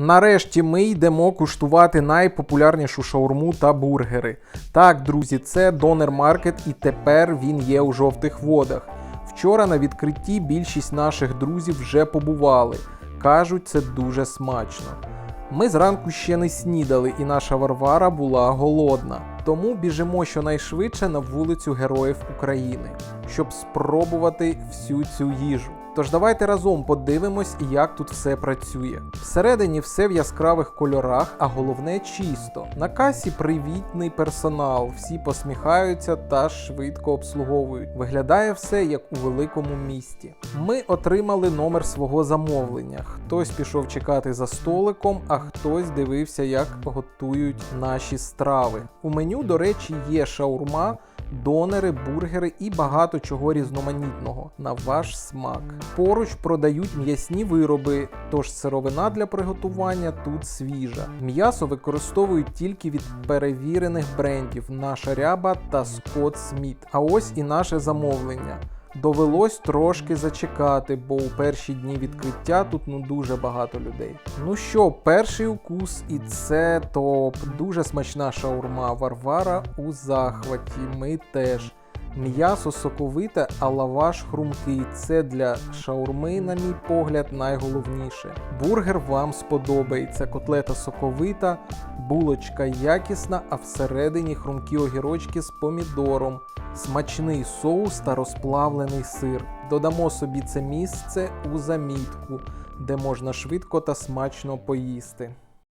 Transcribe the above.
Нарешті ми йдемо куштувати найпопулярнішу шаурму та бургери. Так, друзі, це Донер Маркет, і тепер він є у жовтих водах. Вчора на відкритті більшість наших друзів вже побували. Кажуть, це дуже смачно. Ми зранку ще не снідали, і наша Варвара була голодна. Тому біжимо щонайшвидше на вулицю Героїв України, щоб спробувати всю цю їжу. Тож давайте разом подивимось, як тут все працює. Всередині все в яскравих кольорах, а головне чисто. На касі привітний персонал, всі посміхаються та швидко обслуговують. Виглядає все як у великому місті. Ми отримали номер свого замовлення. Хтось пішов чекати за столиком, а хтось дивився, як готують наші страви. У меню, до речі, є шаурма донери, бургери і багато чого різноманітного на ваш смак. Поруч продають м'ясні вироби, тож сировина для приготування тут свіжа. М'ясо використовують тільки від перевірених брендів наша ряба та Скотт Сміт. А ось і наше замовлення. Довелось трошки зачекати, бо у перші дні відкриття тут ну дуже багато людей. Ну що, перший укус, і це топ. Дуже смачна шаурма. Варвара у захваті. Ми теж. М'ясо соковите, а лаваш хрумкий. Це для шаурми, на мій погляд, найголовніше. Бургер вам сподобається. Котлета соковита, булочка якісна, а всередині хрумкі огірочки з помідором, смачний соус та розплавлений сир. Додамо собі це місце у замітку, де можна швидко та смачно поїсти.